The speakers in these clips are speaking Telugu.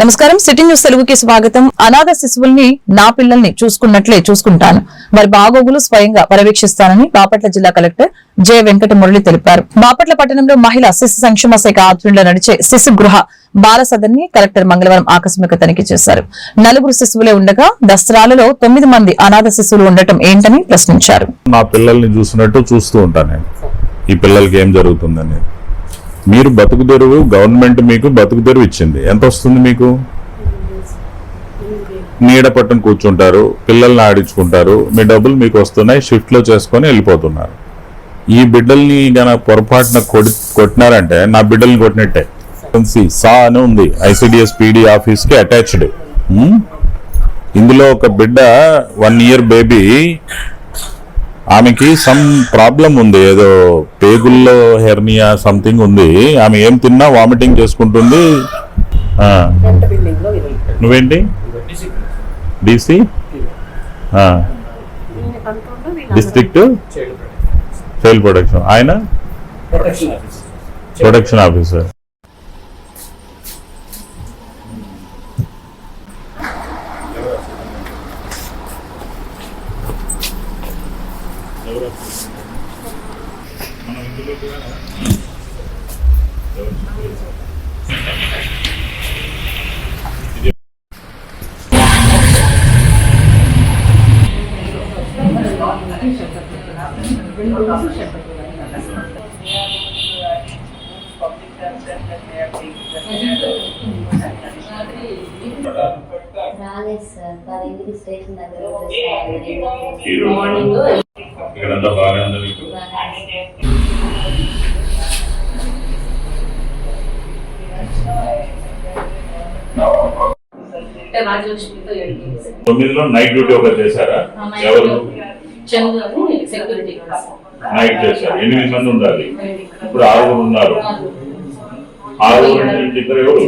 నమస్కారం. సిటీ న్యూస్ తెలుగుకి స్వాగతం. అనాథ శిశువుల్ని నా పిల్లల్ని చూసుకున్నట్లే చూసుకుంటాను. వారి బాగోగులు స్వయంగా పర్యవేక్షిస్తానని బాపట్ల జిల్లా కలెక్టర్ జె వెంకట మురళి తెలిపారు. బాపట్ల పట్టణంలో మహిళా శిశు సంక్షేమ శాఖ ఆధ్వర్యంలో నడిచే శిశు గృహ బాల సదన్ని కలెక్టర్ మంగళవారం ఆకస్మిక తనిఖీ చేశారు. నలుగురు శిశువులే ఉండగా దసరాలలో తొమ్మిది మంది అనాథ శిశువులు ఉండటం ఏంటని ప్రశ్నించారు. నా పిల్లల్ని చూసినట్టు చూస్తూ ఉంటాను ఈ పిల్లలకి ఏం జరుగుతుందని మీరు బతుకు తెరువు గవర్నమెంట్ మీకు బతుకు తెరువు ఇచ్చింది. ఎంత వస్తుంది మీకు? నీడ పట్టును కూర్చుంటారు పిల్లల్ని ఆడించుకుంటారు మీ డబ్బులు మీకు వస్తున్నాయి షిఫ్ట్లో చేసుకొని వెళ్ళిపోతున్నారు. ఈ బిడ్డల్ని గన పొరపాటున కొడి కొట్టినారంటే నా బిడ్డల్ని కొట్టినట్టే. సా అని ఉంది. ఐసిడిఎస్ పీడీ ఆఫీస్కి అటాచ్డ్. ఇందులో ఒక బిడ్డ వన్ ఇయర్ బేబీ ఆమెకి సమ్ ప్రాబ్లం ఉంది. ఏదో పేగుల్లో హెర్నియా సంథింగ్ ఉంది. ఆమె ఏం తిన్నా వామిటింగ్ చేసుకుంటుంది. నువ్వేంటి? డిసి డిస్ట్రిక్ట్ చైల్డ్ ప్రొటెక్షన్ ఆయన? ప్రొటెక్షన్ ఆఫీసర్ రాలేదు సార్. పదింటికి స్టేషన్ దగ్గర మార్నింగ్ ఇక్కడంతా బాగానే ఉంది మీకు? రాజలక్ష్మితో ఏడు తొమ్మిదిలో నైట్ డ్యూటీ ఒకటి చేశారా? ఎవరు? సెక్యూరిటీ నైట్ చేశారు. ఎనిమిది మంది ఉండాలి. ఇప్పుడు ఆరుగురు ఉన్నారు. ఆరుగురు ఇద్దరు ఎవరు?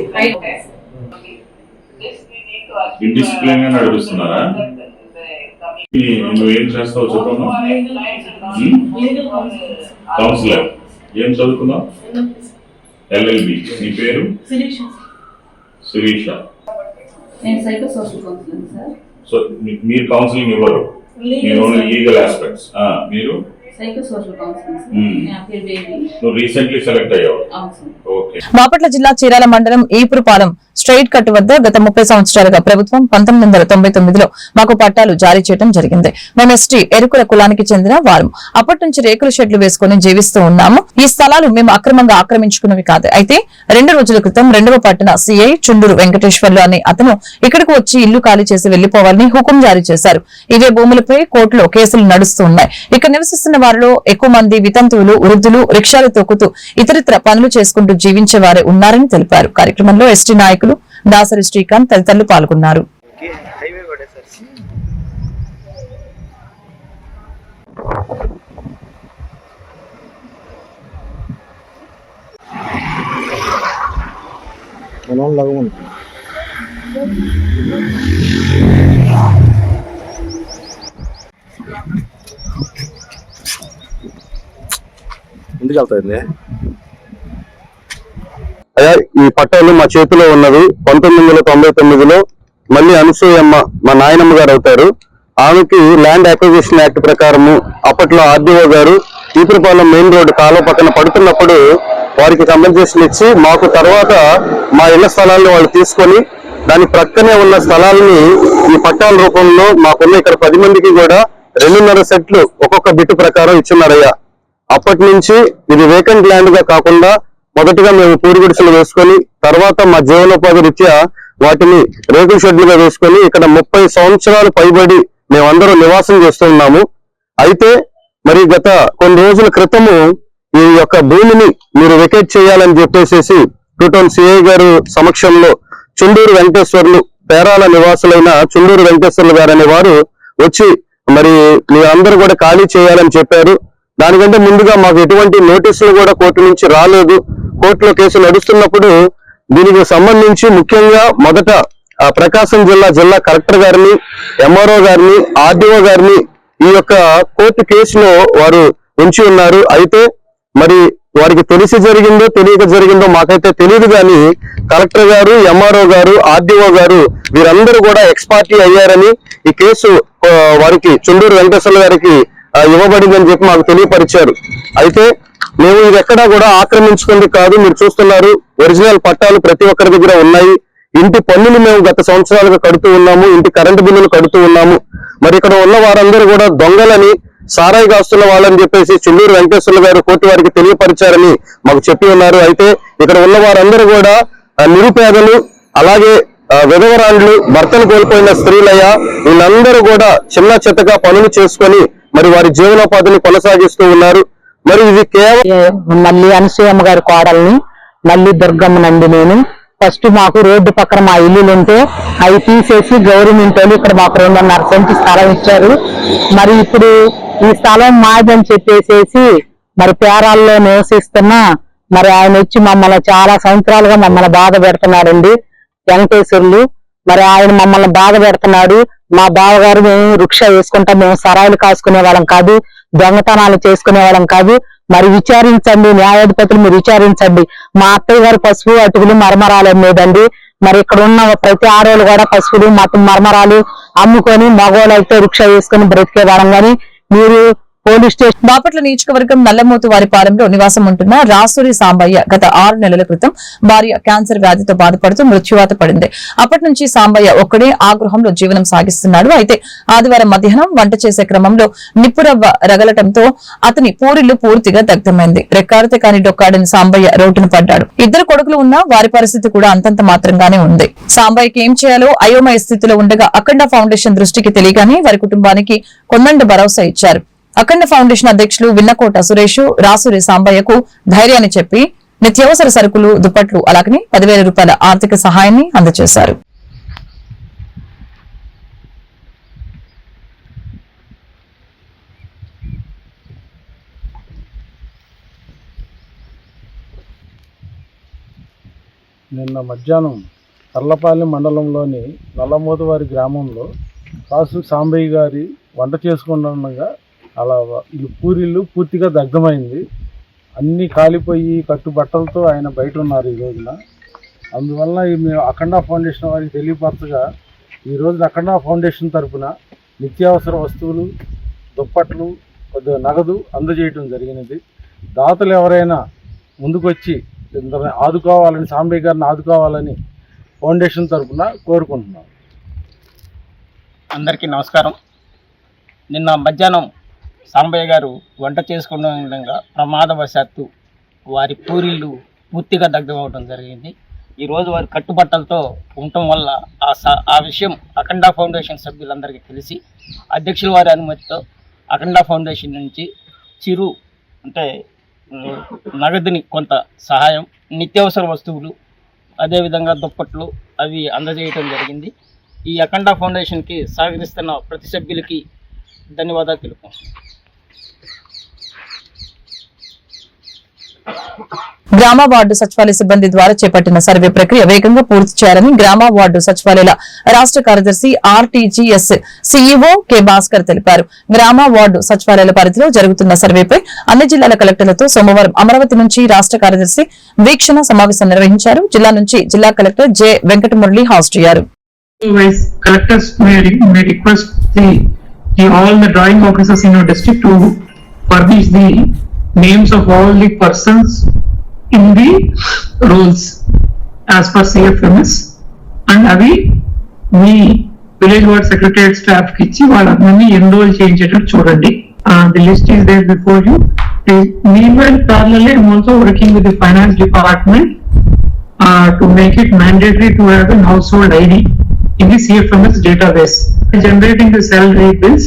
ఇండిసిప్లిన్గా నడిపిస్తున్నారా? నువ్వేం చేస్తావు చెప్పమ్మా. కౌన్సిలర్ ఏం చదువుకున్నావు? ఎల్ఎల్బి. నీ పేరు? శిరీష మీరు కౌన్సిలింగ్ ఇవ్వరు. Ah, మీరు ఈగల్ లీగల్ ఆస్పెక్ట్స్ మీరు Hmm. బాపట్ల జిల్లా చీరాల మండలం ఈపురుపాలెం స్ట్రైట్ కట్ వద్ద గత ముప్పై సంవత్సరాలుగా ప్రభుత్వం పంతొమ్మిది వందల తొంభై తొమ్మిదిలో మాకు పట్టాలు జారీ చేయడం జరిగింది. మేము ఎస్టీ ఎరుకుల కులానికి చెందిన వారం. అప్పటి నుంచి రేకుల షెడ్లు వేసుకుని జీవిస్తూ ఉన్నాము. ఈ స్థలాలు మేము అక్రమంగా ఆక్రమించుకున్నవి కాదు. అయితే రెండు రోజుల క్రితం రెండవ పట్టణ సిఐ చుండూరు వెంకటేశ్వర్లు అనే అతను ఇక్కడికి వచ్చి ఇల్లు ఖాళీ చేసి వెళ్ళిపోవాలని హుకుం జారీ చేశారు. ఇవే భూములపై కోర్టులో కేసులు నడుస్తూ ఉన్నాయి ఇక్కడ నివసిస్తున్న వారిలో ఎక్కువ మంది వితంతువులు వృద్ధులు రిక్షాలు తొక్కుతూ ఇతరత్ర పనులు చేసుకుంటూ జీవించే వారే ఉన్నారని తెలిపారు. కార్యక్రమంలో ఎస్టీ నాయకులు దాసరి శ్రీకాంత్ తదితరులు పాల్గొన్నారు. హైవే లాగా సార్ మనం లగమను ఎందుకు అయ్యా ఈ పట్టాలు మా చేతిలో ఉన్నవి పంతొమ్మిది వందల తొంభై తొమ్మిదిలో మళ్ళీ అనసూయమ్మ మా నాయనమ్మ గారు అవుతారు. ఆమెకి ల్యాండ్ అక్విజిషన్ యాక్ట్ ప్రకారము అప్పట్లో ఆర్డీఓ గారు ఈపురపాలెం మెయిన్ రోడ్డు కాలువ పక్కన పడుతున్నప్పుడు వారికి కంపెన్సేషన్ ఇచ్చి మాకు తర్వాత మా ఇళ్ళ స్థలాలను వాళ్ళు తీసుకొని దాని ప్రక్కనే ఉన్న స్థలాలని ఈ పట్టాల రూపంలో మాకున్న ఇక్కడ పది మందికి కూడా రెండున్నర సెట్లు ఒక్కొక్క బిట్టు ప్రకారం ఇచ్చున్నారయ్యా. అప్పటి నుంచి ఇది వేకెంట్ ల్యాండ్గా కాకుండా మొదటిగా మేము పూరిగుడిసెలు వేసుకొని తర్వాత మా జీవనోపాధి రీత్యా వాటిని రేకుల షెడ్లుగా వేసుకొని ఇక్కడ ముప్పై సంవత్సరాలు పైబడి మేమందరం నివాసం చేస్తున్నాము అయితే మరి గత కొన్ని రోజుల క్రితము ఈ యొక్క భూమిని మీరు వెకేట్ చేయాలని చెప్పేసి టూటౌన్ సిఐ గారు సమక్షంలో చుండూరు వెంకటేశ్వర్లు పేరాల నివాసులైన చుండూరు వెంకటేశ్వర్లు గారు వారు వచ్చి మరి మీ అందరూ కూడా ఖాళీ చేయాలని చెప్పారు. దానికంటే ముందుగా మాకు ఎటువంటి నోటీసులు కూడా కోర్టు నుంచి రాలేదు. కోర్టులో కేసు నడుస్తున్నప్పుడు దీనికి సంబంధించి ముఖ్యంగా మొదట ప్రకాశం జిల్లా జిల్లా కలెక్టర్ గారిని ఎంఆర్ఓ గారిని ఆర్డీఓ గారిని ఈ యొక్క కోర్టు కేసులో వారు ఉంచి ఉన్నారు. అయితే మరి వారికి తెలిసి జరిగిందో తెలియక జరిగిందో మాకైతే తెలియదు కానీ కలెక్టర్ గారు ఎంఆర్ఓ గారు ఆర్డీఓ గారు వీరందరూ కూడా ఎక్స్పార్టీ అయ్యారని ఈ కేసు వారికి చుండూరు వెంకటేశ్వర గారికి ఇవ్వబడిందని చెప్పి మాకు తెలియపరిచారు. అయితే మేము ఇది ఎక్కడా కూడా ఆక్రమించుకుంది కాదు. మీరు చూస్తున్నారు ఒరిజినల్ పట్టాలు ప్రతి ఒక్కరి దగ్గర ఉన్నాయి. ఇంటి పన్నులు మేము గత సంవత్సరాలుగా కడుతూ ఉన్నాము ఇంటి కరెంటు బిల్లులు కడుతూ ఉన్నాము. మరి ఇక్కడ ఉన్న వారందరూ కూడా దొంగలని సారాయి కాస్తున్న వాళ్ళని చెప్పేసి చిల్లూరు వెంకటేశ్వర్లు గారు కోర్టు వారికి తెలియపరిచారని మాకు చెప్పి ఉన్నారు. అయితే ఇక్కడ ఉన్న వారందరూ కూడా నిరుపేదలు అలాగే విధవరాండ్లు భర్తలు కోల్పోయిన స్త్రీలయ్య వీళ్ళందరూ కూడా చిన్న చిత్తగా పనులు చేసుకొని మరి వారి జీవనోపాధిని కొనసాగిస్తూ ఉన్నారు. మరి ఇది కేవలం మళ్ళీ అనసూయమ్మ గారి కోడల్ని మళ్ళీ దుర్గమ్మ నండి నేను. ఫస్ట్ మాకు రోడ్డు పక్కన మా ఇల్లులు ఉంటే అవి తీసేసి గవర్నమెంట్ వాళ్ళు ఇక్కడ మాకు రెండున్నర సెంటు స్థలం ఇచ్చారు. మరి ఇప్పుడు ఈ స్థలం మాదని చెప్పేసేసి మరి పేరాల్లో నివసిస్తున్న మరి ఆయన వచ్చి మమ్మల్ని చాలా సంవత్సరాలుగా మమ్మల్ని బాధ పెడుతున్నాడండి. వెంకటేశ్వర్లు. మరి ఆయన మమ్మల్ని బాధ పెడుతున్నాడు. మా బావగారు మేము రుక్ష వేసుకుంటాం మేము సరాయిలు కాసుకునే వాళ్ళం కాదు దొంగతనాలు చేసుకునే వాళ్ళం కాదు. మరి విచారించండి న్యాయాధిపతులు మీరు విచారించండి. మా అత్తయ్య గారు పసుపు అటుకులు మరమరాలు అమ్మేదండి. మరి ఇక్కడ ఉన్న ప్రతి ఆడవాళ్ళు కూడా పసుపులు మత మరమరాలు అమ్ముకొని మగవాళ్ళు అయితే వృక్ష వేసుకొని బ్రతికే వాళ్ళం కానీ మీరు పోలీస్ స్టేషన్ బాపట్ల నియోజకవర్గం నల్లమోతు వారి పాలెంలో నివాసం ఉంటున్న రాసూరి సాంబయ్య గత ఆరు నెలల క్రితం భార్య క్యాన్సర్ వ్యాధితో బాధపడుతూ మృత్యువాత పడింది. అప్పటి నుంచి సాంబయ్య ఒక్కడే ఆ గృహంలో జీవనం సాగిస్తున్నాడు. అయితే ఆదివారం మధ్యాహ్నం వంట చేసే క్రమంలో నిప్పురవ్వ రగలటంతో అతని పూరిల్లు పూర్తిగా దగ్ధమైంది. రెక్కాడితే కాని డొక్కాడని సాంబయ్య రోడ్డున పడ్డాడు. ఇద్దరు కొడుకులు ఉన్నా వారి పరిస్థితి కూడా అంతంత మాత్రంగానే ఉంది. సాంబయ్యకి ఏం చేయాలో అయోమయ స్థితిలో ఉండగా అఖండ ఫౌండేషన్ దృష్టికి తెలియగానే వారి కుటుంబానికి కొందండ భరోసా ఇచ్చారు. అఖండ ఫౌండేషన్ అధ్యక్షులు విన్నకోట సురేష్ రాసూరి సాంబయ్యకు ధైర్యాన్ని చెప్పి నిత్యావసర సరుకులు దుప్పట్లు అలాగనే పదివేల రూపాయల ఆర్థిక సహాయాన్ని అందజేశారు. నిన్న మధ్యాహ్నం తర్లపాలెం మండలంలోని నల్లమోదవారి గ్రామంలో కాసు సాంబయ్య గారి వంట చేసుకుంటుండగా అలా ఈ పూరిల్లు పూర్తిగా దగ్ధమైంది. అన్నీ కాలిపోయి కట్టుబట్టలతో ఆయన బయట ఉన్నారు ఈ రోజున. అందువల్ల మేము అఖండ ఫౌండేషన్ వారికి తెలియపరచగా ఈ రోజున అఖండ ఫౌండేషన్ తరపున నిత్యావసర వస్తువులు దుప్పట్లు కొద్దిగా నగదు అందజేయటం జరిగినది. దాతలు ఎవరైనా ముందుకొచ్చి ఇందరిని ఆదుకోవాలని సాంబయ్య గారిని ఆదుకోవాలని ఫౌండేషన్ తరఫున కోరుకుంటున్నాం. అందరికీ నమస్కారం. నిన్న మధ్యాహ్నం సాంబయ్య గారు వంట చేసుకున్న విధంగా ప్రమాదవశాత్తు వారి పూరిళ్ళు పూర్తిగా దగ్ధమవడం జరిగింది. ఈరోజు వారి కట్టుబట్టలతో ఉండటం వల్ల ఆ స- ఆ విషయం అఖండ ఫౌండేషన్ సభ్యులందరికీ తెలిసి అధ్యక్షుల వారి అనుమతితో అఖండ ఫౌండేషన్ నుంచి చిరు అంటే నగదుని కొంత సహాయం నిత్యావసర వస్తువులు అదేవిధంగా దుప్పట్లు అవి అందజేయటం జరిగింది. ఈ అఖండ ఫౌండేషన్కి సహకరిస్తున్న ప్రతి సభ్యులకి ధన్యవాదాలు తెలుపు గ్రామ వార్డు సచివాలయ సిబ్బంది ద్వారా చేపట్టిన సర్వే ప్రక్రియ వేగంగా పూర్తి చేయాలని గ్రామ వార్డు సచివాలయాల రాష్ట్ర కార్యదర్శి ఆర్టీజీఎస్ సీఈఓ కె భాస్కర్ తెలిపారు. గ్రామ వార్డు సచివాలయాల పరిధిలో జరుగుతున్న సర్వేపై అన్ని జిల్లాల కలెక్టర్లతో సోమవారం అమరావతి నుంచి రాష్ట్ర కార్యదర్శి వీక్షణ సమావేశం నిర్వహించారు. జిల్లా నుంచి జిల్లా కలెక్టర్ జె వెంకటమురళి హాజరయ్యారు collectors may, may request the, the, all the drawing officers in your district to furnish the names of all the persons in the roles as per CFMS. And అవి మీ విలేజ్ వార్డ్ సెక్రటరియట్ స్టాఫ్ కి ఇచ్చి వాళ్ళందరినీ ఎన్రోల్ చేయించేటట్టు చూడండి the list is there before you meanwhile parallelly I'm also working with the finance department uh, to make it mandatory to have a household ID in the CFMS database. Generating the salary bills,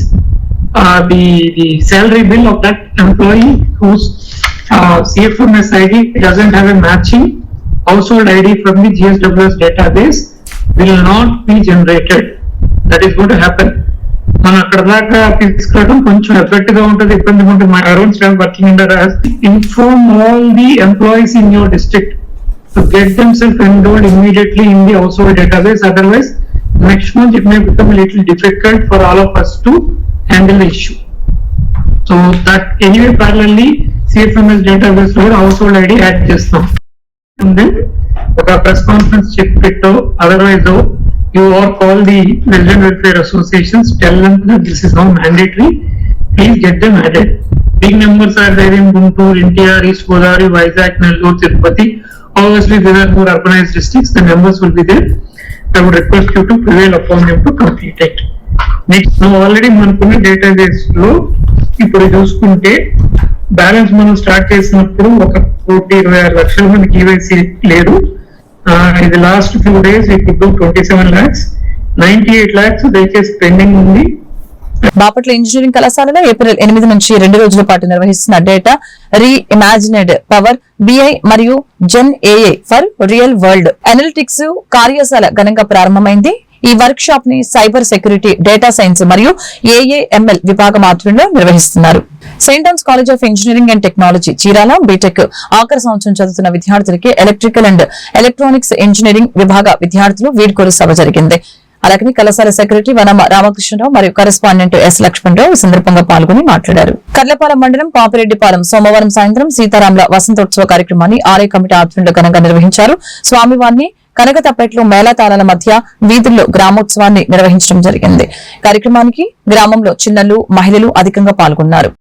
uh, the, the salary bill of that employee whose uh, CFMS ID doesn't have a matching household ID from the GSWS database will not be generated. That is going to happen. మనం అక్కడ దాకా తీసుకురావడం కొంచెం ఎఫెక్ట్ గా ఉంటుంది ఇబ్బందిగా ఉంటుంది my around staff working under inform all the employees in your district to get themselves enrolled immediately in the household database. Otherwise, next month it may become a little difficult for all of us to angle issue. So that anyway parallelly CFMS database load household ID at now. And then the press conference check it to otherwise though you all call the Belgian Welfare Associations, tell them that this is now mandatory, please get them added. Big numbers are there in Guntur, NTR, East Godavari, Vizag, Nellore, Tirupati. Obviously, there are more urbanized districts, the numbers will be there. I would request you to prevail upon them to complete it. Next already మనకున్న డేటాబేస్లో ఇప్పుడు చూసుకుంటే బ్యాలెన్స్ మనం స్టార్ట్ చేసినప్పుడు ఒక కోటి ఇరవై ఆరు లక్షల మందికి ఈవైసీ లేదు. ఇది లాస్ట్ ఫ్యూ డేస్ ఇప్పుడు twenty seven lakhs ninety eight lakhs దయచేసి పెండింగ్ ఉంది. బాపట్ల ఇంజనీరింగ్ కళాశాలలో ఏప్రిల్ ఎనిమిది నుంచి రెండు రోజుల పాటు నిర్వహిస్తున్న data reimagined power BI మరియు gen AI for real world analytics కార్యశాల ఘనంగా ప్రారంభమైంది. ఈ వర్క్ షాప్ని సైబర్ సెక్యూరిటీ డేటా సైన్స్ మరియు ఏఏఎంఎల్ విభాగం ఆధ్వర్యంలో నిర్వహిస్తున్నారు. Saint Ann's College of Engineering and Technology Chirala BTech ఆఖరి సంవత్సరం చదువుతున్న విద్యార్థులకి ఎలక్ట్రికల్ అండ్ ఎలక్ట్రానిక్స్ ఇంజనీరింగ్ విభాగ విద్యార్థులు వీడ్కోలు సభ జరిగింది. అలాగే కళాశాల సెక్రటరీ వనమ రామకృష్ణరావు మరియు కరెస్పాండెంట్ ఎస్ లక్ష్మణరావు ఈ సందర్భంగా పాల్గొని మాట్లాడారు. కర్లపాలెం మండలం పాపిరెడ్డిపాలెం సోమవారం సాయంత్రం సీతారాంల వసంతోత్సవ కార్యక్రమాన్ని ఆలయ కమిటీ ఆధ్వర్యంలో ఘనంగా నిర్వహించారు. స్వామివారిని కనకతప్పెట్లు మేళతాళాల మధ్య వీధుల్లో గ్రామోత్సవాన్ని నిర్వహించడం జరిగింది. కార్యక్రమానికి గ్రామంలో చిన్నలు మహిళలు అధికంగా పాల్గొన్నారు.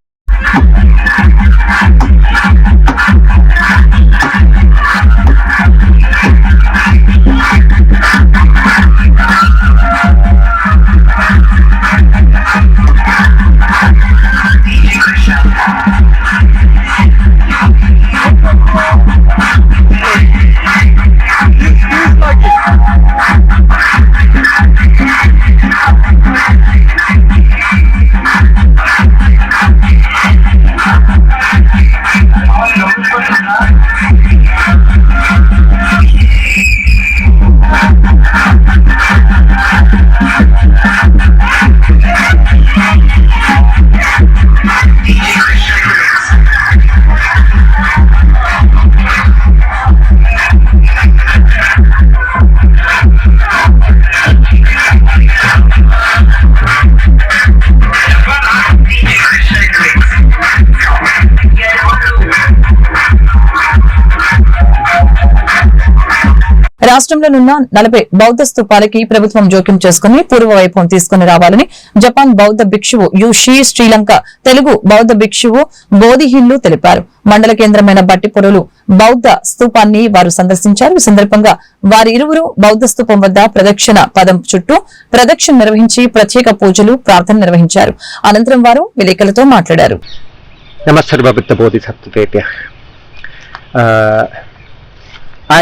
రాష్ట్రంలోనున్న నలభై బౌద్ధ స్థూపాలకి ప్రభుత్వం జోక్యం చేసుకుని పూర్వ వైభవం తీసుకుని రావాలని జపాన్ బౌద్ధ భిక్షువు యుషి శ్రీలంక తెలుగు బౌద్ధ భిక్షువు బోధిహిల్లు తెలిపారు. మండల కేంద్రమైన బట్టిపొరులు బౌద్ధ స్తూపాన్ని వారు సందర్శించారు. ఈ సందర్భంగా వారి ఇరువురు బౌద్ధ స్తూపం వద్ద ప్రదక్షిణ పదం చుట్టూ ప్రదక్షిణ నిర్వహించి ప్రత్యేక పూజలు ప్రార్థన నిర్వహించారు. అనంతరం వారు విలేకరులతో మాట్లాడారు.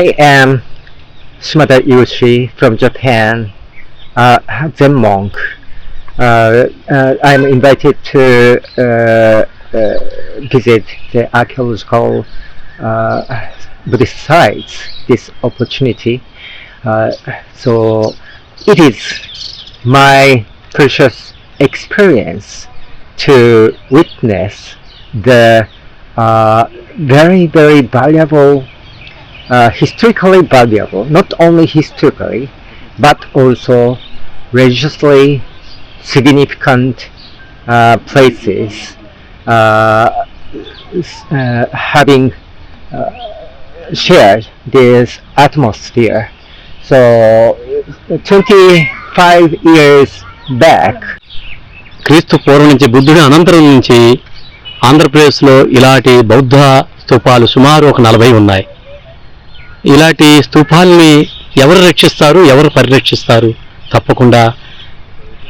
I am Sumata Yushi from Japan, uh, Zen monk. Uh, uh, I'm invited to uh, uh, visit the archaeological uh, Buddhist sites this opportunity. So it is my precious experience to witness the very, very valuable, uh, historically valuable, not only historically, but also religiously significant uh, places uh, uh, having uh, shared this atmosphere. So, 25 years back, క్రీస్తు పూర్వం నుంచి బుద్ధుడి అనంతరం నుంచి ఆంధ్రప్రదేశ్లో ఇలాంటి బౌద్ధ స్థూపాలు సుమారు ఒక నలభై ఉన్నాయి ఇలాంటి స్తూపాలని ఎవరు రక్షిస్తారు ఎవరు పరిరక్షిస్తారు? తప్పకుండా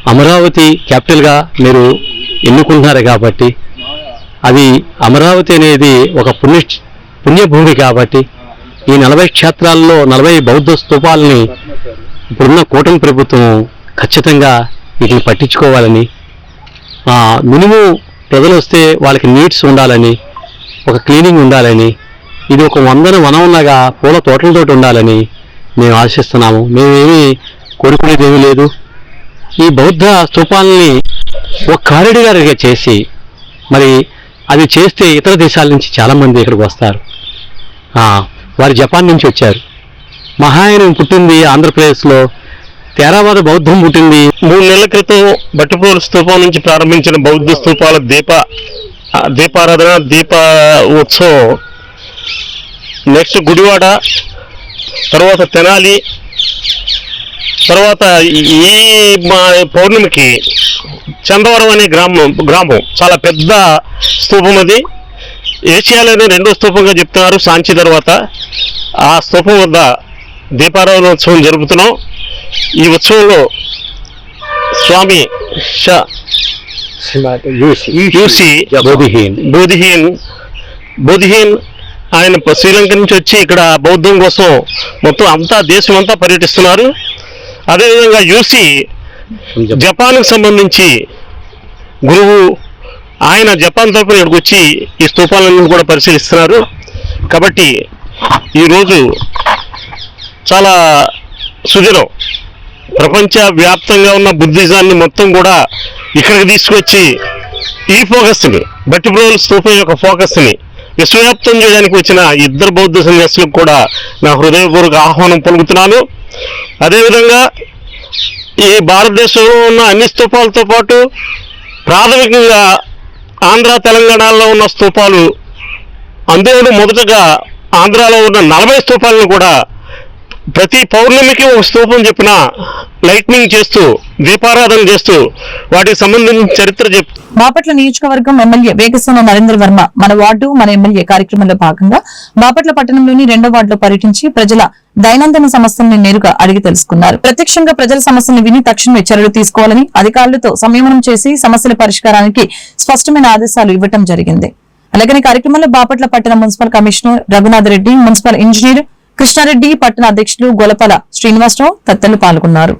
అమరావతి క్యాపిటల్గా మీరు ఎన్నుకుంటున్నారు కాబట్టి అది అమరావతి అనేది ఒక పుణ్య పుణ్యభూమి కాబట్టి ఈ నలభై క్షేత్రాల్లో నలభై బౌద్ధ స్తూపాలని ఇప్పుడున్న కూటమి ప్రభుత్వం ఖచ్చితంగా వీటిని పట్టించుకోవాలని మినిమం ప్రజలు వస్తే వాళ్ళకి నీడ్స్ ఉండాలని ఒక క్లీనింగ్ ఉండాలని ఇది ఒక వందన వనంలాగా పూల తోటలతోటి ఉండాలని మేము ఆశిస్తున్నాము. మేమేమి కోరుకునేదేమీ లేదు. ఈ బౌద్ధ స్తూపాలని ఒక కారెడిగారిగా చేసి మరి అది చేస్తే ఇతర దేశాల నుంచి చాలామంది ఇక్కడికి వస్తారు. వారు జపాన్ నుంచి వచ్చారు. మహాయానం పుట్టింది ఆంధ్రప్రదేశ్లో. తేరావాద బౌద్ధం పుట్టింది. మూడు నెలల క్రితం బట్టపోలు స్తూపం నుంచి ప్రారంభించిన బౌద్ధ స్తూపాల దీప దీపారాధన దీప ఉత్సవం నెక్స్ట్ గుడివాడ తర్వాత తెనాలి తర్వాత ఈ మా పౌర్ణమికి చందవరం అనే గ్రామం గ్రామం చాలా పెద్ద స్తూపం అది. ఏషియాలోనే రెండో స్తూపంగా చెప్తున్నారు సాంచి తర్వాత. ఆ స్తూపం వద్ద దీపారాధన ఉత్సవం జరుపుతున్నాం. ఈ ఉత్సవంలో స్వామి షా యూసి బోధిహీన్. బోధిహీన్ బోధిహీన్ ఆయన శ్రీలంక నుంచి వచ్చి ఇక్కడ బౌద్ధం కోసం మొత్తం అంతా దేశం అంతా పర్యటిస్తున్నారు. అదేవిధంగా యూసి జపాన్కి సంబంధించి గురువు ఆయన జపాన్ తరపున ఇక్కడికి వచ్చి ఈ స్థూపాలను కూడా పరిశీలిస్తున్నారు. కాబట్టి ఈరోజు చాలా సుదినం ప్రపంచ వ్యాప్తంగా ఉన్న బుద్ధిజాన్ని మొత్తం కూడా ఇక్కడికి తీసుకొచ్చి ఈ ఫోకస్ని బట్టిప్రోల్ స్థూపం యొక్క ఫోకస్ని విశ్వవ్యాప్తం చేయడానికి వచ్చిన ఇద్దరు బౌద్ధ సన్యాసులకు కూడా నా హృదయపూర్వక ఆహ్వానం పలుకుతున్నాను. అదేవిధంగా ఈ భారతదేశంలో ఉన్న అన్ని స్తూపాలతో పాటు ప్రాథమికంగా ఆంధ్ర తెలంగాణలో ఉన్న స్తూపాలు అందులో మొదటగా ఆంధ్రాలో ఉన్న నలభై స్తూపాలను కూడా ప్రతి పౌర్ణమికి ఒక స్తూపం చెప్పిన లైట్నింగ్ చేస్తూ దీపారాధన చేస్తూ వాటికి సంబంధించిన చరిత్ర చెప్తూ బాపట్ల నియోజకవర్గం ఎమ్మెల్యే వేగసేన నరేంద్ర వర్మ మన వార్డు మన ఎమ్మెల్యే కార్యక్రమంలో భాగంగా బాపట్ల పట్టణంలోని రెండో వార్డులో పర్యటించి ప్రజల దైనందిన సమస్యల్ని నేరుగా అడిగి తెలుసుకున్నారు. ప్రత్యక్షంగా ప్రజల సమస్యలను విని తక్షణమే చర్యలు తీసుకోవాలని అధికారులతో సంయమనం చేసి సమస్యల పరిష్కారానికి స్పష్టమైన ఆదేశాలు ఇవ్వటం జరిగింది. అలాగే కార్యక్రమంలో బాపట్ల పట్టణ municipal commissioner Raghunath Reddy municipal engineer Krishna Reddy పట్టణ అధ్యక్షులు గొలపల శ్రీనివాసరావు తదితరులు పాల్గొన్నారు.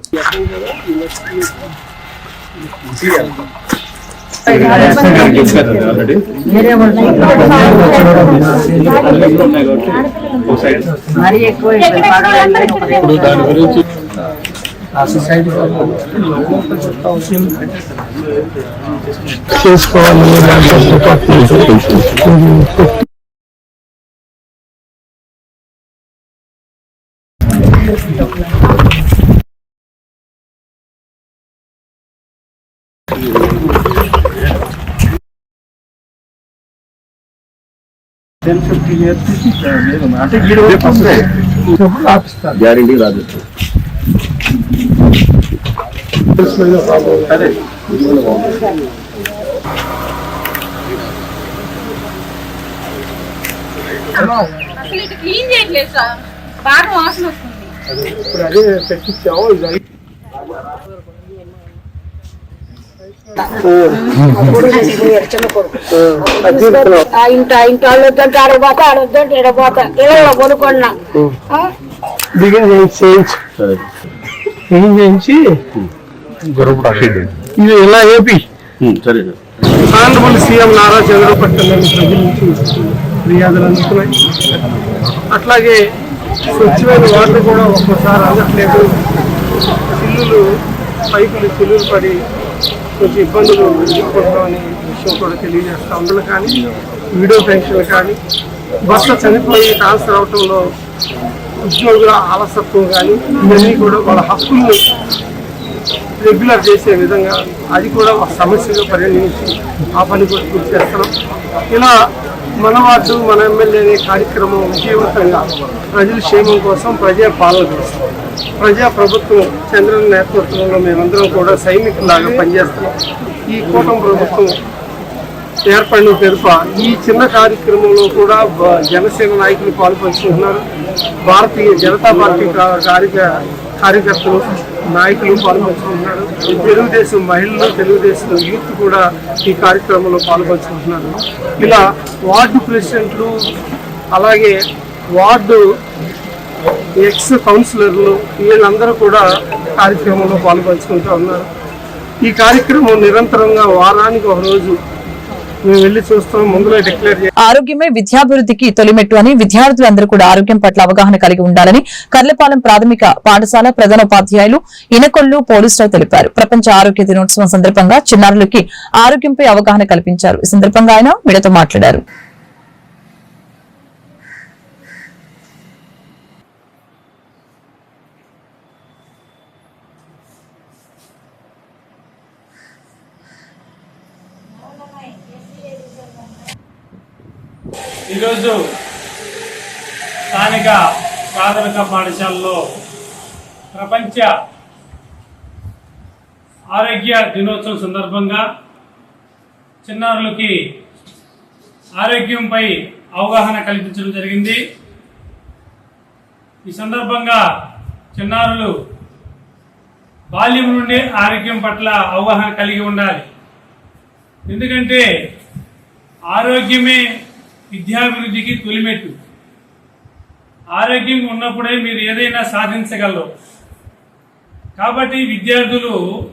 గ్యారంటీ రాదు అసలు ఇది క్లీన్ చేయట్లేదు సార్. బాగా వాసన వస్తుంది. ఇప్పుడు అదే ఇది ఇంట ఇంటి వాళ్ళు వద్దంటే ఆడొద్దంటే కొనుక్కున్నా చేయించి ఏపీ సరే. ఆనరబుల్ సీఎం నారా చంద్రబాబు ప్రజల నుంచి ఫిర్యాదులు అందుతున్నాయి. అట్లాగే స్వచ్ఛమైన వాటర్ కూడా ఒక్కోసారి అందట్లేదు. చిల్లులు పైపులు చిల్లులు పడి కొంచెం ఇబ్బందులు ఎదుర్కొంటామని విషయం కూడా తెలియజేస్తా ఉండలు కానీ వీడియో పెన్షన్లు కానీ భర్త చనిపోయి ట్రాన్స్ఫర్ అవటంలో ఉద్యోగుల ఆలసత్వం కానీ ఇవన్నీ కూడా వాళ్ళ హక్కుల్ని రెగ్యులర్ చేసే విధంగా అది కూడా ఒక సమస్యగా పరిగణించి ఆ పని కూడా పూర్తి చేస్తున్నాం. ఇలా మన వార్డు మన ఎమ్మెల్యే అనే కార్యక్రమం విజయవంతంగా ప్రజల క్షేమం కోసం ప్రజా పాలన కోసం ప్రజా ప్రభుత్వం చంద్రన్ నేతృత్వంలో మేమందరం కూడా సైనికులాగా పనిచేస్తున్నాం ఈ కూటమి ప్రభుత్వం ఏర్పడిన తెరుప ఈ చిన్న కార్యక్రమంలో కూడా జనసేన నాయకులు పాల్పంచుకుంటున్నారు. భారతీయ జనతా పార్టీ కార్యక కార్యకర్తలు నాయకులు పాల్పంచుకుంటున్నారు తెలుగుదేశం మహిళలు తెలుగుదేశం యూత్ కూడా ఈ కార్యక్రమంలో పాల్పంచుకుంటున్నారు ఇలా వార్డు ప్రెసిడెంట్లు అలాగే వార్డు ఎక్స్ కౌన్సిలర్లు వీళ్ళందరూ కూడా కార్యక్రమంలో పాల్పంచుకుంటూ ఉన్నారు. ఈ కార్యక్రమం నిరంతరంగా వారానికి ఒక ఆరోగ్యమే విద్యాభివృద్ధికి తొలిమెట్టు అని విద్యార్థులందరూ కూడా ఆరోగ్యం పట్ల అవగాహన కలిగి ఉండాలని కర్లపాలెం ప్రాథమిక పాఠశాల ప్రధానోపాధ్యాయులు ఇనకొల్లు పోలీసులు తెలిపారు. ప్రపంచ ఆరోగ్య దినోత్సవం సందర్భంగా చిన్నారులకి ఆరోగ్యంపై అవగాహన కల్పించారు. ఈ సందర్భంగా ఆయన మీడతో మాట్లాడారు. ఈరోజు స్థానిక ప్రాథమిక పాఠశాలలో ప్రపంచ ఆరోగ్య దినోత్సవం సందర్భంగా చిన్నారులకి ఆరోగ్యంపై అవగాహన కల్పించడం జరిగింది. ఈ సందర్భంగా చిన్నారులు బాల్యం నుండి ఆరోగ్యం పట్ల అవగాహన కలిగి ఉండాలి. ఎందుకంటే ఆరోగ్యమే విద్యాభివృద్ధికి తొలిమెట్టు. ఆరోగ్యం ఉన్నప్పుడే మీరు ఏదైనా సాధించగలరు. కాబట్టి విద్యార్థులు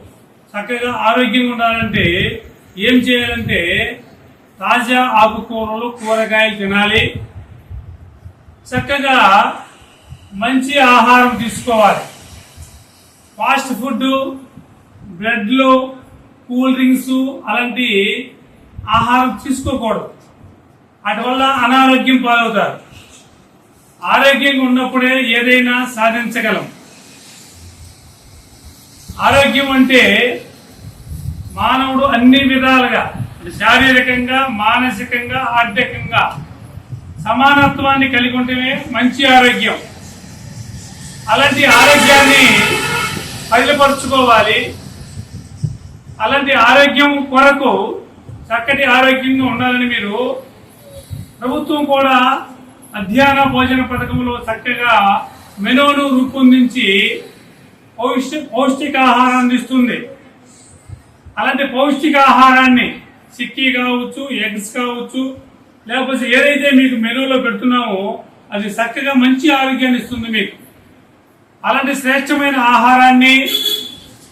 చక్కగా ఆరోగ్యంగా ఉండాలంటే ఏం చేయాలంటే తాజా ఆకుకూరలు కూరగాయలు తినాలి. చక్కగా మంచి ఆహారం తీసుకోవాలి. ఫాస్ట్ ఫుడ్ బ్రెడ్లు కూల్ డ్రింక్స్ అలాంటి ఆహారం తీసుకోకూడదు. అటువల్ల అనారోగ్యం పాలవుతారు. ఆరోగ్యంగా ఉన్నప్పుడే ఏదైనా సాధించగలం. ఆరోగ్యం అంటే మానవుడు అన్ని విధాలుగా శారీరకంగా మానసికంగా ఆర్థికంగా సమానత్వాన్ని కలిగి ఉంటేనే మంచి ఆరోగ్యం. అలాంటి ఆరోగ్యాన్ని బయలుపరుచుకోవాలి అలాంటి ఆరోగ్యం కొరకు చక్కటి ఆరోగ్యంగా ఉండాలని మీరు ప్రభుత్వం కూడా మధ్యాహ్న భోజన పథకంలో చక్కగా మెనూను రూపొందించి పౌష్టి పౌష్టికాహారాన్ని ఇస్తుంది అలాంటి పౌష్టికాహారాన్ని చిక్కీ కావచ్చు ఎగ్స్ కావచ్చు లేకపోతే ఏదైతే మీకు మెనూలో పెడుతున్నామో అది చక్కగా మంచి ఆరోగ్యాన్ని ఇస్తుంది మీకు. అలాంటి శ్రేష్టమైన ఆహారాన్ని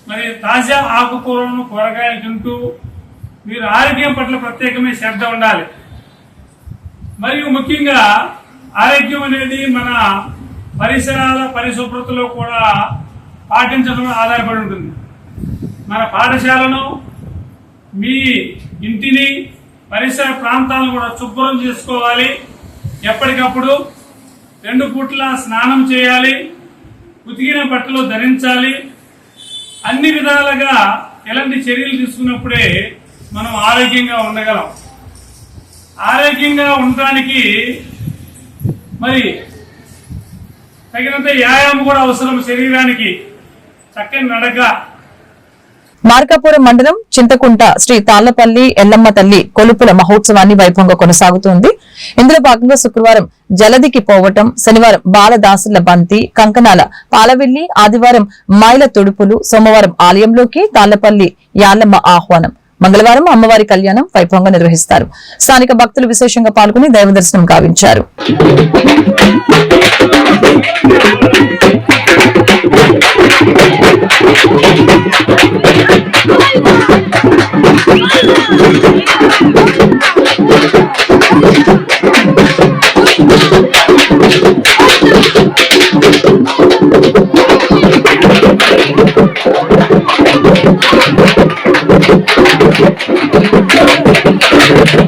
మరి తాజా ఆకుకూరలను కూరగాయలు తింటూ మీరు ఆరోగ్యం పట్ల ప్రత్యేకమైన శ్రద్ధ ఉండాలి. మరియు ముఖ్యంగా ఆరోగ్యం అనేది మన పరిసరాల పరిశుభ్రతలో కూడా పాటించడం ఆధారపడి ఉంటుంది. మన పాఠశాలను మీ ఇంటిని పరిసర ప్రాంతాలను కూడా శుభ్రం చేసుకోవాలి. ఎప్పటికప్పుడు రెండు పూట్ల స్నానం చేయాలి ఉతికిన బట్టలు ధరించాలి. అన్ని విధాలుగా ఎలాంటి చర్యలు తీసుకున్నప్పుడే మనం ఆరోగ్యంగా ఉండగలం. ఆరోగ్యంగా ఉండటానికి మరి తగినంత వ్యాయామం కూడా అవసరం శరీరానికి. చక్కని నడక. మార్కాపురం మండలం చింతకుంట శ్రీ తాళ్ళపల్లి ఎల్లమ్మ తల్లి కొలుపుల మహోత్సవాన్ని వైభవంగా కొనసాగుతోంది. ఇందులో భాగంగా శుక్రవారం జలదికి పోవటం శనివారం బాలదాసుల బంతి కంకణాల పాలవెల్లి ఆదివారం మైల తొడుపులు సోమవారం ఆలయంలోకి తాళ్ళపల్లి యాళ్ళమ్మ ఆహ్వానం. మంగళవారం అమ్మవారి కళ్యాణం వైభవంగా నిర్వహిస్తారు. స్థానిక భక్తులు విశేషంగా పాల్గొని దైవ దర్శనం Thank you.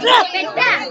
గావించారు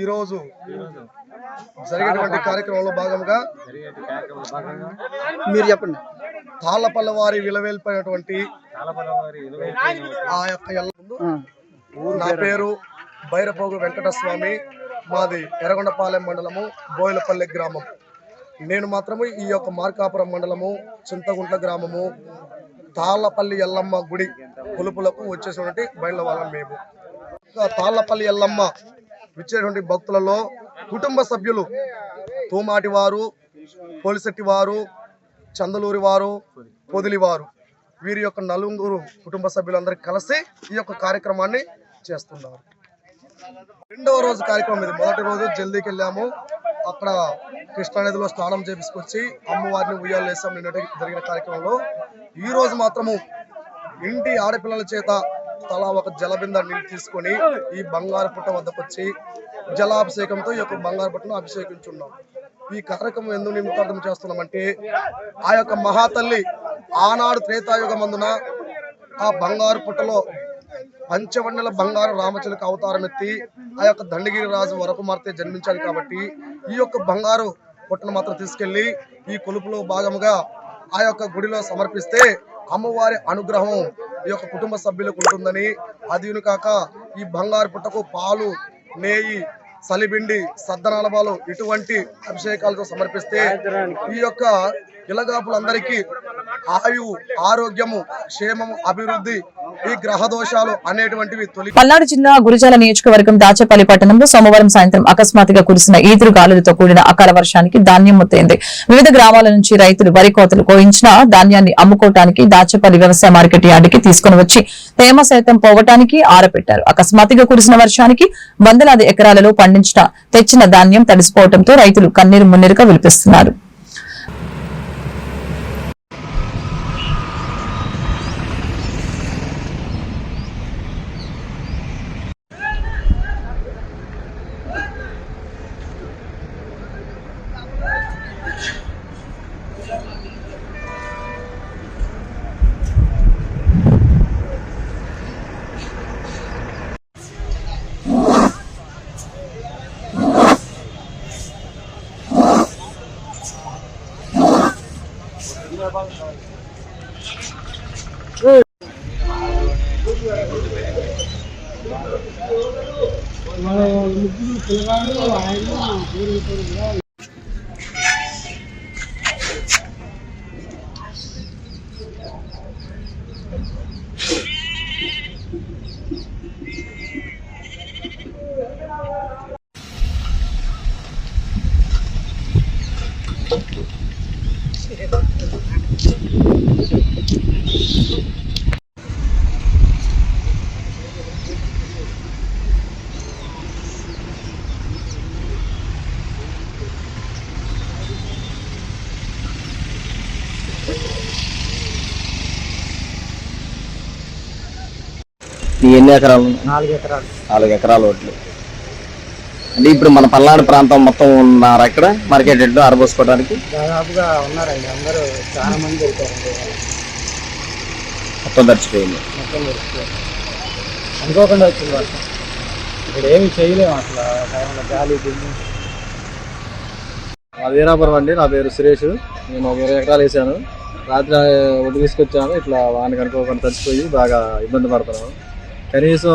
ఈరోజు జరిగేటువంటి కార్యక్రమంలో భాగంగా మీరు చెప్పండి. తాళ్ళపల్లి వారి విలవేల్పోయినటువంటి ఆ యొక్క ఎల్ల ముందు నా పేరు బైరపోగు వెంకటస్వామి. మాది ఎర్రగొండపాలెం మండలము బోయిలపల్లి గ్రామం. నేను మాత్రము ఈ యొక్క మార్కాపురం మండలము చింతగుంట్ల గ్రామము తాళ్ళపల్లి ఎల్లమ్మ గుడి కొలుపులకు వచ్చేసినటువంటి బయళ్ళ వాళ్ళం మేము తాళ్ళపల్లి ఎల్లమ్మ వచ్చేటువంటి భక్తులలో కుటుంబ సభ్యులు. తూమాటి వారు పోలిశెట్టి వారు చందలూరి వారు పొదిలి వారు వీరి యొక్క నలుగురు కుటుంబ సభ్యులందరూ కలిసి ఈ యొక్క కార్యక్రమాన్ని చేస్తున్నారు. రెండవ రోజు కార్యక్రమం ఇది. మొదటి రోజు జల్దీకి వెళ్ళాము. అక్కడ కృష్ణానదిలో స్నానం చేపించుకొచ్చి అమ్మవారిని ఉయ్యాలు వేసాం నిన్నటి జరిగిన కార్యక్రమంలో. ఈ రోజు మాత్రము ఇంటి ఆడపిల్లల చేత తలా ఒక జలబింద నీళ్ళు తీసుకొని ఈ బంగారు పుట్ట వద్దకు వచ్చి జలాభిషేకంతో ఈ యొక్క బంగారు పుట్టను అభిషేకించున్నాం. ఈ కార్యక్రమం ఎందుకు నిమిత్తార్థం చేస్తున్నామంటే ఆ యొక్క మహాతల్లి ఆనాడు త్రేతాయుగమందున ఆ బంగారు పుట్టలో పంచవన్నెల బంగారు రామచిలక అవతారం ఎత్తి ఆ యొక్క దండగిరి రాజు వరకు మారితే జన్మించాడు కాబట్టి ఈ యొక్క బంగారు పుట్టను మాత్రం తీసుకెళ్ళి ఈ కొలుపులో భాగముగా ఆ యొక్క గుడిలో సమర్పిస్తే అమ్మవారి అనుగ్రహం ఈ యొక్క కుటుంబ సభ్యులకు ఉంటుందని అదిను కాక ఈ బంగారు పుట్టకు పాలు నేయి సలిబిండి సద్దనాలబాలు ఇటువంటి అభిషేకాలతో సమర్పిస్తే ఈ యొక్క ఇలగాపులందరికీ ఆయువు ఆరోగ్యము క్షేమము అభివృద్ధి ఈ గ్రహ దోషాలు అనేటువంటివి తొలి పల్నాడు జిల్లా గురిజాల నియోజకవర్గం దాచేపల్లి పట్టణంలో సోమవారం సాయంత్రం అకస్మాత్తుగా కురిసిన ఈదురు గాలులతో కూడిన అకాల వర్షానికి ధాన్యం ముత్తైంది. వివిధ గ్రామాల నుంచి రైతులు వరి కోతలు కోయించిన ధాన్యాన్ని అమ్ముకోవటానికి దాచేపల్లి వ్యవసాయ మార్కెట్ యార్డుకి తీసుకుని వచ్చి తేమ సైతం పోవటానికి ఆరపెట్టారు అకస్మాత్తుగా కురిసిన వర్షానికి వందలాది ఎకరాలలో పండించిన తెచ్చిన ధాన్యం తడిసిపోవడంతో రైతులు కన్నీరు మున్నీరుగా విలిపిస్తున్నారు. తెలంగాణలో ఆయన ఎన్ని ఎకరాలు? నాలుగు ఎకరాలు. నాలుగు ఎకరాల ఓట్లు. అంటే ఇప్పుడు మన పల్నాడు ప్రాంతం మొత్తం ఉన్నారు అక్కడ మార్కెట్ ఎడ్లు ఆరబోసుకోవడానికి దాదాపుగా ఉన్నారండి. అందరూ చాలా మంది మొత్తం తడిచిపోయింది. మొత్తం అనుకోకుండా వచ్చింది వర్షం ఇక్కడ ఏమి చేయలేము అసలు. ఆ టైంలో గాలి దుమ్ము. వీరాపురం అండి. నా పేరు సురేష్. నేను ఒక ఇరవై ఎకరాలు వేసాను. రాత్రి ఒడ్డు తీసుకొచ్చాను. ఇట్లా వాన కనుకోకుండా తడిచిపోయి బాగా ఇబ్బంది పడుతున్నాను. కనీసం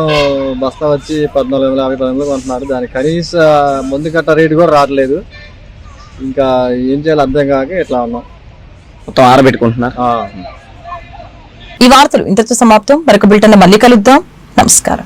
బస్తా వచ్చి పద్నాలుగు వందల యాభై పది వందలు కొంటున్నారు. దానికి కనీస ముందు కట్ట రేటు కూడా రావట్లేదు. ఇంకా ఏం చేయాలో అర్థం కాక ఇట్లా ఉన్నాం. మొత్తం ఆరబెట్టుకుంటున్నారు. ఈ వార్తలు ఇంతటితో సమాప్తం. మరొక బులెటిన్ మళ్ళీ కలుద్దాం. నమస్కారం.